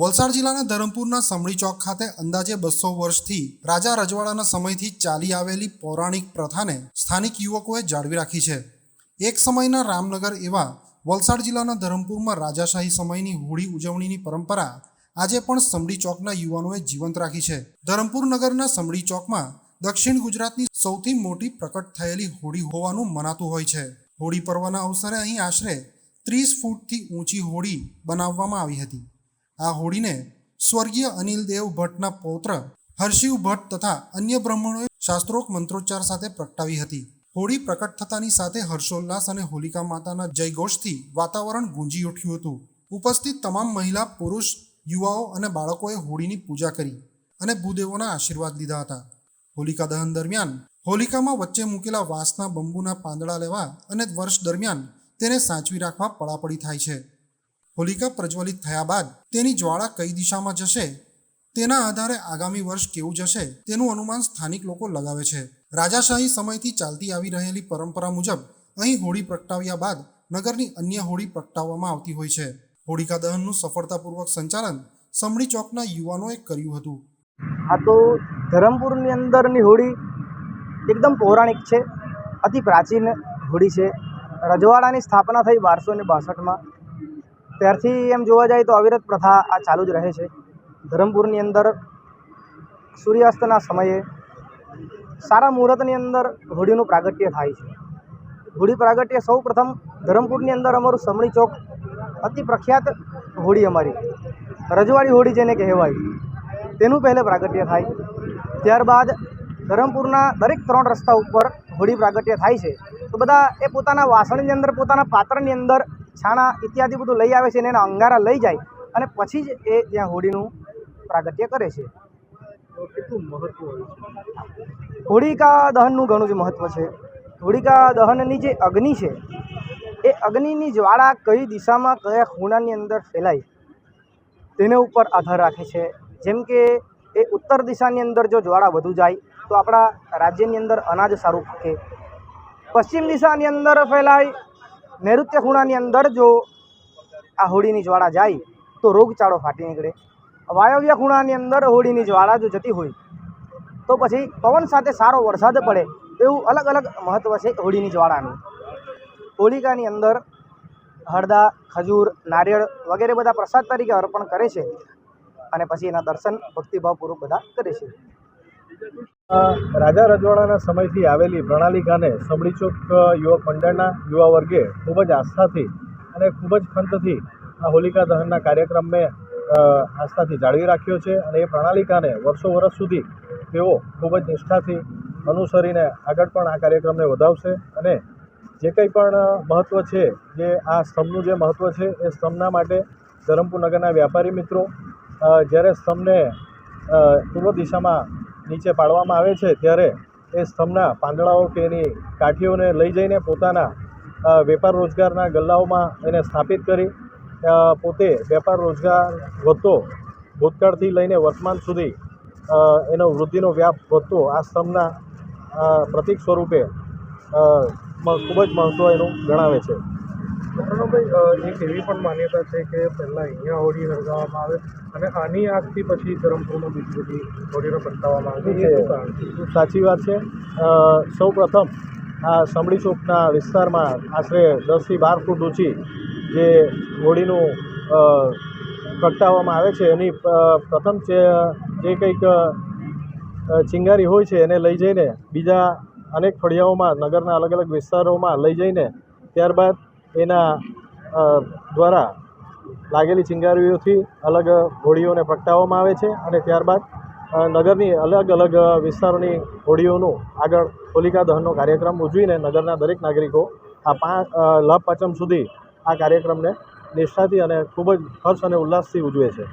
વલસાડ જિલ્લાના ધરમપુરના સમડી ચોક ખાતે અંદાજે બસો વર્ષથી રાજા રજવાડાના સમયથી ચાલી આવેલી પૌરાણિક પ્રથાને સ્થાનિક યુવકોએ જાળવી રાખી છે. એક સમયના રામનગર એવા વલસાડ જિલ્લાના ધરમપુરમાં રાજાશાહી સમયની હોળી ઉજવણીની પરંપરા આજે પણ સમડી ચોકના યુવાનોએ જીવંત રાખી છે. ધરમપુર નગરના સમડી ચોકમાં દક્ષિણ ગુજરાતની સૌથી મોટી પ્રકટ થયેલી હોળી હોવાનું મનાતું હોય છે. હોળી પર્વના અવસરે અહીં આશરે ત્રીસ ફૂટથી ઊંચી હોળી બનાવવામાં આવી હતી. આ હોળીને સ્વર્ગીય અનિલ દેવ ભટ્ટના પૌત્ર હર્ષિવ ભટ્ટ તથા અન્ય બ્રાહ્મણોએ શાસ્ત્રોક્ત મંત્રોચ્ચાર સાથે પ્રગટાવી હતી. હોળી પ્રકટ થતાની સાથે હર્ષોલ્લાસ અને હોલિકા માતાના જયઘોષથી વાતાવરણ ગુંજી ઉઠ્યું હતું. ઉપસ્થિત તમામ મહિલા, પુરુષ, યુવાઓ અને બાળકોએ હોળીની પૂજા કરી અને ભૂદેવોના આશીર્વાદ લીધા હતા. હોલિકા દહન દરમિયાન હોલિકામાં વચ્ચે મૂકેલા વાંસના બંબુના પાંદડા લેવા અને વર્ષ દરમિયાન તેને સાચવી રાખવા પડાપડી થાય છે. હોલિકા પ્રજ્વલિત થયા બાદ તેની જ્વાળા કઈ દિશામાં જશે? તેના આધારે આગામી વર્ષ કેવું જશે? તેનું અનુમાન સ્થાનિક લોકો લગાવે છે. રાજાશાહી સમયથી ચાલતી આવી રહેલી પરંપરા મુજબ અહીં હોળી પ્રગટાવ્યા બાદ નગરની અન્ય હોળી પ્રગટાવવામાં આવતી હોય છે. હોળિકા દહનનું સફળતાપૂર્વક સંચાલન સમડી ચોકના યુવાનોએ કર્યું હતું. આ તો ધરમપુરની અંદરની હોળી એકદમ પૌરાણિક છે. અતિ પ્રાચીન હોળી છે. રજવાડાની સ્થાપના થઈ બારસો ને બાસઠમાં. ત્યારથી એમ જોવા જાય તો અવિરત પ્રથા આ ચાલુ જ રહે છે. ધરમપુરની અંદર સૂર્યાસ્તના સમયે સારા મુહૂર્તની અંદર હોળીનું પ્રાગટ્ય થાય છે. હોળી પ્રાગટ્ય સૌ પ્રથમ ધરમપુરની અંદર અમારું સમણી ચોક અતિ પ્રખ્યાત હોળી અમારી. રજવાડી હોળી જેને કહેવાય. તેનું પહેલે પ્રાગટ્ય થાય. ત્યારબાદ ધરમપુરના દરેક ત્રણ રસ્તા ઉપર હોળી પ્રાગટ્ય થાય છે. તો બધા એ પોતાના વાસણની અંદર, પોતાના પાત્રની અંદર છાણા ઇત્યાદિ બધું લઈ આવે છે અને એના અંગારા લઈ જાય અને પછી જ એ ત્યાં હોળીનું પ્રાગટ્ય કરે છે. હોળિકા દહનનું ઘણું જ મહત્ત્વ છે. હોળિકા દહનની જે અગ્નિ છે, એ અગ્નિની જ્વાળા કઈ દિશામાં કયા ખૂણાની અંદર ફેલાય તેને ઉપર આધાર રાખે છે. જેમ કે એ ઉત્તર દિશાની અંદર જો જ્વાળા વધુ જાય, તો આપણા રાજ્યની અંદર અનાજ સારું પાકે પશ્ચિમ દિશાની અંદર ફેલાય નૈઋત્ય ખૂણાની અંદર જો આ હોળીની જ્વાળા જાય, તો રોગચાળો ફાટી નીકળે. વાયવ્ય ખૂણાની અંદર હોળીની જ્વાળા જો જતી હોય, તો પછી પવન સાથે સારો વરસાદ પડે, એવું અલગ અલગ મહત્ત્વ છે હોળીની જ્વાળાનું. હોળિકાની અંદર હળદા ખજૂર, નારિયેળ વગેરે બધા પ્રસાદ તરીકે અર્પણ કરે છે અને પછી એના દર્શન ભક્તિભાવપૂર્વક બધા કરે છે. રાજા રજવાડાના સમયથી આવેલી પ્રણાલિકાને સમડી ચોક યુવક મંડળના યુવા વર્ગે ખૂબ જ આસ્થાથી અને ખૂબ જ ખંતથી આ હોલિકા દહનના કાર્યક્રમને આસ્થાથી જાળવી રાખ્યો છે અને એ પ્રણાલિકાને વર્ષો વર્ષ સુધી તેઓ ખૂબ જ નિષ્ઠાથી અનુસરીને આગળ પણ આ કાર્યક્રમને વધાવશે અને જે કંઈ પણ મહત્ત્વ છે, જે આ સ્તંભનું જે મહત્ત્વ છે, એ સ્તંભના માટે ધરમપુર નગરના વ્યાપારી મિત્રો જ્યારે સ્તંભને પૂર્વ દિશામાં નીચે પાડવામાં આવે છે ત્યારે એ સ્તંભના પાંદડાઓ કે એની કાઠીઓને લઈ જઈને પોતાના વેપાર રોજગારના ગલ્લાઓમાં એને સ્થાપિત કરી પોતે વેપાર રોજગાર વધતો, ભૂતકાળથી લઈને વર્તમાન સુધી એનો વૃદ્ધિનો વ્યાપ વધતો આ સ્તંભના પ્રતીક સ્વરૂપે ખૂબ જ મહત્ત્વ એનું ગણાવે છે. પ્રણવભાઈ એક એવી પણ માન્યતા છે કે પહેલાં અહીંયા હોળી સળગાવવામાં આવે અને આની આગથી પછી ધરમપુરમાં બીજી બધી હોળીનો પ્રગટાવવામાં આવે. છે? સાચી વાત છે. સૌ પ્રથમ આ સમડી ચોકના વિસ્તારમાં આશરે દસથી બાર ફૂટ ઊંચી જે હોડીનું પ્રગટાવવામાં આવે છે. એની પ્રથમ જે કંઈક ચિંગારી હોય છે એને લઈ જઈને બીજા અનેક ફળિયાઓમાં નગરના અલગ અલગ વિસ્તારોમાં લઈ જઈને ત્યારબાદ એના દ્વારા લાગેલી ચિંગારીઓથી અલગ હોળીઓને પ્રગટાવવામાં આવે છે અને ત્યારબાદ નગરની અલગ અલગ વિસ્તારોની હોળીઓનું આગળ હોલિકા દહનનો કાર્યક્રમ ઉજવીને નગરના દરેક નાગરિકો આ પાંચ લાભ પાંચમ સુધી આ કાર્યક્રમને નિષ્ઠાથી અને ખૂબ જ હર્ષ અને ઉલ્લાસથી ઉજવે છે.